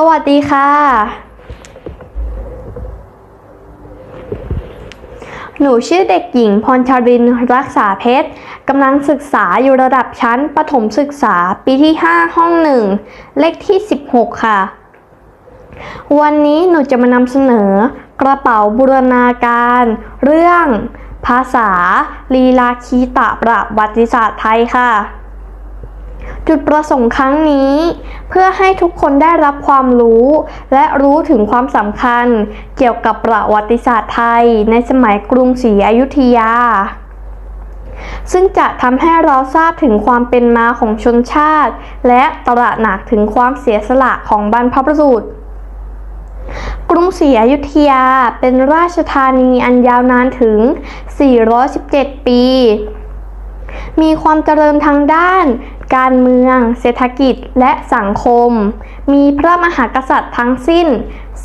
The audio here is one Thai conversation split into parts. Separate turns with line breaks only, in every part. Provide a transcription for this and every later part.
สวัสดีค่ะ หนูชื่อเด็กหญิงพรชรินร์รักษาเพชรกำลังศึกษาอยู่ระดับชั้นประถมศึกษาปีที่ 5 ห้องหนึ่งเลขที่ 16 ค่ะ วันนี้หนูจะมานำเสนอกระเป๋าบูรณาการ เรื่อง ภาษา ลีลาคีตะประวัติศาสตร์ไทยค่ะ จุดประสงค์ครั้งนี้ เพื่อให้ทุกคนได้รับความรู้ และรู้ถึงความสำคัญ เกี่ยวกับประวัติศาสตร์ไทย ในสมัยกรุงศรีอยุธยา ซึ่งจะทำให้เราทราบถึงความเป็นมาของชนชาติ และตระหนักถึงความเสียสละของบรรพบุรุษกรุงศรีอยุธยาเป็นราชธานีอันยาวนานถึง 417 ปี มีความเจริญทางด้าน การเมือง เศรษฐกิจ และสังคม มีพระมหากษัตริย์ทั้งสิ้น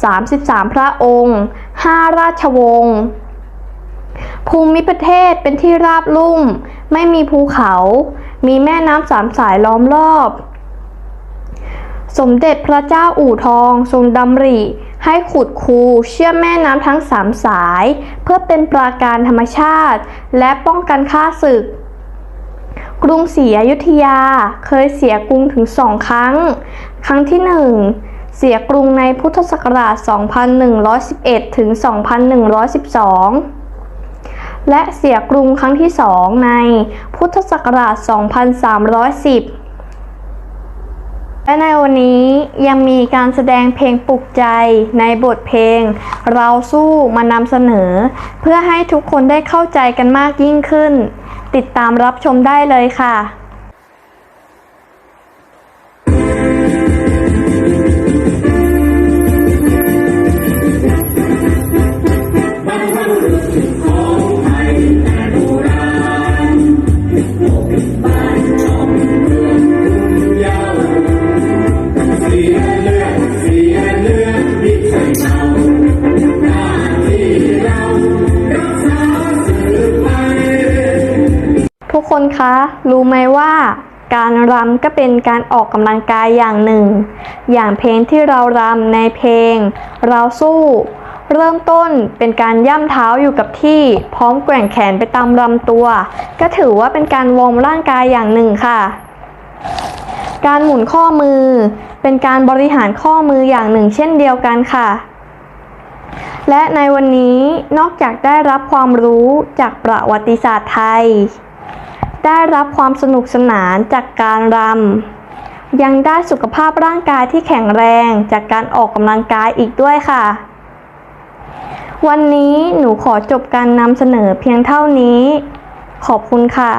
33 พระองค์ 5 ราชวงศ์ ภูมิประเทศเป็นที่ราบลุ่ม ไม่มีภูเขา มีแม่น้ำสามสายล้อมรอบ สมเด็จพระเจ้าอู่ทอง ทรงดำริให้ขุดคูเชื่อมแม่น้ำทั้งสามสาย เพื่อเป็นปราการธรรมชาติ และป้องกันข้าศึก กรุงศรีอยุธยาเคยเสียกรุงถึงสองครั้ง ครั้งที่หนึ่งเสียกรุงในพุทธศักราช 2111 ถึง 2112 และเสียกรุงครั้งที่สองในพุทธศักราช 2310 และในวันนี้ยังมีการแสดงเพลงปลุกใจในบทเพลง เราสู้มานำเสนอ เพื่อให้ทุกคนได้เข้าใจกันมากยิ่งขึ้น ติดตามรับชมได้เลยค่ะ คนคะ รู้ไหมว่าการรำก็เป็นการออกกำลังกายอย่างหนึ่ง อย่างเพลงที่เรารำในเพลง เราสู้ เริ่มต้นเป็นการย่ำเท้าอยู่กับที่พร้อมแกว่งแขนไปตามลำตัว ก็ถือว่าเป็นการวอร์มร่างกายอย่างหนึ่งค่ะ การหมุนข้อมือ เป็นการบริหารข้อมืออย่างหนึ่ง เช่นเดียวกันค่ะ และในวันนี้นอกจากได้รับความรู้จากประวัติศาสตร์ไทย ได้รับความสนุกสนานจากการรำ ยังได้สุขภาพร่างกายที่แข็งแรงจากการออกกำลังกายอีกด้วยค่ะ วันนี้หนูขอจบการนำเสนอเพียงเท่านี้ ขอบคุณค่ะ